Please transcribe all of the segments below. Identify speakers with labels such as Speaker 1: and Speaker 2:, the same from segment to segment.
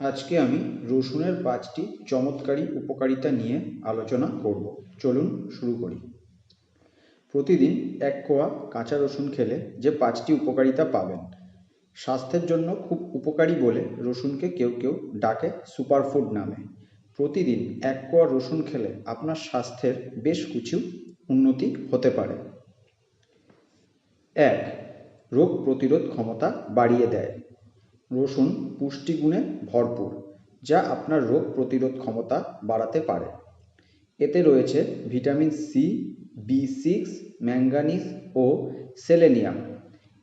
Speaker 1: আজকে আমি রসুনের পাঁচটি চমৎকারী উপকারিতা নিয়ে আলোচনা করব। চলুন শুরু করি। প্রতিদিন এক কোয়া কাঁচা রসুন খেলে যে পাঁচটি উপকারিতা পাবেন, স্বাস্থ্যের জন্য খুব উপকারী বলে রসুনকে কেউ কেউ ডাকে সুপারফুড নামে। প্রতিদিন এক কোয়া রসুন খেলে আপনার স্বাস্থ্যের বেশ কিছু উন্নতি হতে পারে। এক, রোগ প্রতিরোধ ক্ষমতা বাড়িয়ে দেয়। রসুন পুষ্টিগুণে ভরপুর, যা আপনার রোগ প্রতিরোধ ক্ষমতা বাড়াতে পারে। এতে রয়েছে vitamin C B six manganese ও সেলেনিয়াম।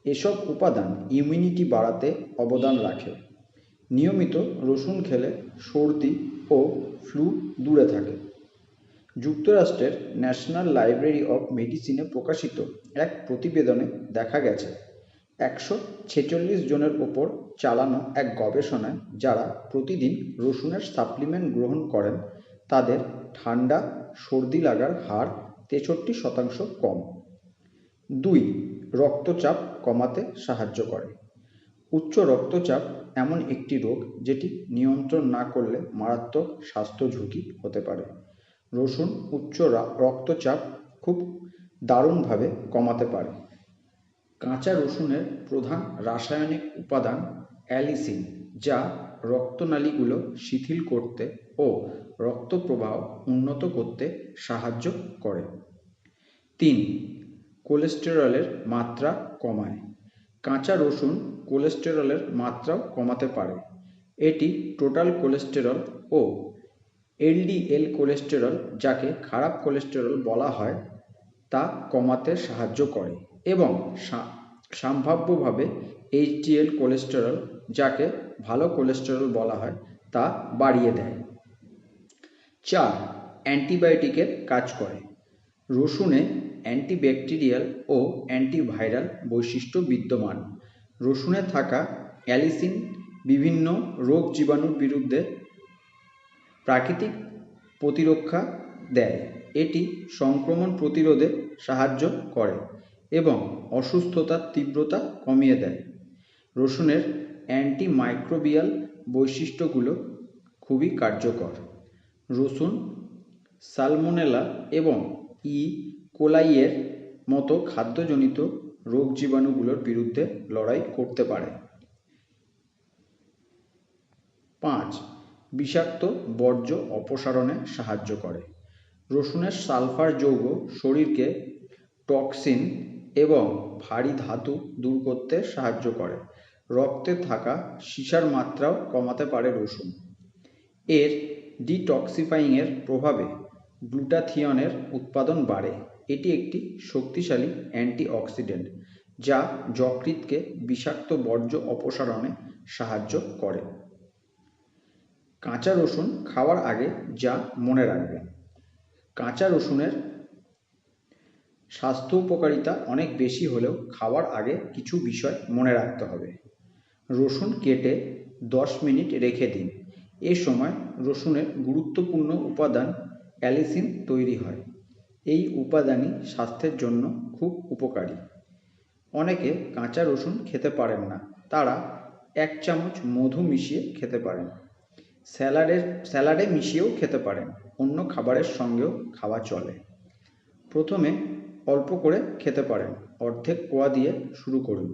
Speaker 1: এসব উপাদান ইমিউনিটি বাড়াতে অবদান রাখে। নিয়মিত রসুন খেলে সর্দি ও ফ্লু দূরে থাকে। যুক্তরাষ্ট্রের ন্যাশনাল লাইব্রেরি অফ মেডিসিনে প্রকাশিত এক প্রতিবেদনে দেখা গেছে একশো ছেচল্লিশ জনের ওপর চালানো এক গবেষণায় যারা প্রতিদিন রসুনের সাপ্লিমেন্ট গ্রহণ করেন, তাদের ঠান্ডা, সর্দি লাগার হার তেষট্টি শতাংশ কম। দুই, রক্তচাপ কমাতে সাহায্য করে। উচ্চ রক্তচাপ এমন একটি রোগ যেটি নিয়ন্ত্রণ না করলে মারাত্মক স্বাস্থ্য ঝুঁকি হতে পারে। রসুন উচ্চ রক্তচাপ খুব দারুণভাবে কমাতে পারে। কাঁচা রসুনের প্রধান রাসায়নিক উপাদান অ্যালিসিন, যা রক্তনালীগুলো শিথিল করতে ও রক্ত প্রবাহ উন্নত করতে সাহায্য করে। তিন, কোলেস্টেরলের মাত্রা কমায়। কাঁচা রসুন কোলেস্টেরলের মাত্রাও কমাতে পারে। এটি টোটাল কোলেস্টেরল ও এলডিএল কোলেস্টেরল, যাকে খারাপ কোলেস্টেরল বলা হয়, তা কমাতে সাহায্য করে। এবং সম্ভাব্যভাবে এইচডিএল কোলেস্টেরল যাকে ভালো কোলেস্টেরল বলা হয়, তা বাড়িয়ে দেয়। চার অ্যান্টিবায়োটিকের কাজ করে। রসুনে অ্যান্টিব্যাকটেরিয়াল ও অ্যান্টিভাইরাল বৈশিষ্ট্য বিদ্যমান। রসুনে থাকা অ্যালিসিন বিভিন্ন রোগ জীবাণুর বিরুদ্ধে প্রাকৃতিক প্রতিরক্ষা দেয়। এটি সংক্রমণ প্রতিরোধে সাহায্য করে। এবং অসুস্থতার তীব্রতা কমিয়ে দেয়। রসুনের অ্যান্টিমাইক্রোবিয়াল বৈশিষ্ট্যগুলো খুবই কার্যকর। রসুন, সালমোনেলা এবং ই. কোলাইয়ের মতো খাদ্যজনিত রোগ জীবাণুগুলোর বিরুদ্ধে লড়াই করতে পারে। পাঁচ, বিষাক্ত বর্জ্য অপসারণে সাহায্য করে। রসুনের সালফার যৌগ শরীরকে টক্সিন এবং ভারী ধাতু দূর করতে সাহায্য করে। রক্তে থাকা সীসার মাত্রাও কমাতে পারে রসুন। এর ডিটক্সিফাইংয়ের প্রভাবে গ্লুটাথিয়নের উৎপাদন বাড়ে। এটি একটি শক্তিশালী অ্যান্টিঅক্সিডেন্ট, যা যকৃৎকে বিষাক্ত বর্জ্য অপসারণে সাহায্য করে। কাঁচা রসুন খাওয়ার আগে যা মনে রাখবেন। কাঁচা রসুনের স্বাস্থ্য উপকারিতা অনেক বেশি হলেও খাওয়ার আগে কিছু বিষয় মনে রাখতে হবে। রসুন কেটে দশ মিনিট রেখে দিন। এ সময় রসুনের গুরুত্বপূর্ণ উপাদান অ্যালিসিন তৈরি হয়। এই উপাদানই স্বাস্থ্যের জন্য খুব উপকারী। অনেকে কাঁচা রসুন খেতে পারেন না। তারা এক চামচ মধু মিশিয়ে খেতে পারেন। স্যালাডের স্যালাডে মিশিয়েও খেতে পারেন। অন্য খাবারের সঙ্গেও খাওয়া চলে। প্রথমে অল্প করে খেতে পারেন। অর্ধেক কোয়া দিয়ে শুরু করুন।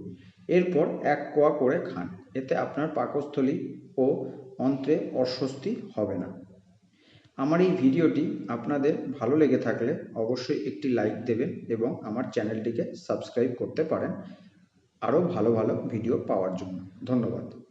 Speaker 1: এরপর এক কোয়া করে খান। এতে আপনার পাকস্থলী ও অন্ত্রে অস্বস্তি হবে না। আমার এই ভিডিওটি আপনাদের ভালো লেগে থাকলে অবশ্যই একটি লাইক দেবেন এবং আমার চ্যানেলটিকে সাবস্ক্রাইব করতে পারেন। আরও ভালো ভালো ভিডিও পাওয়ার জন্য। ধন্যবাদ।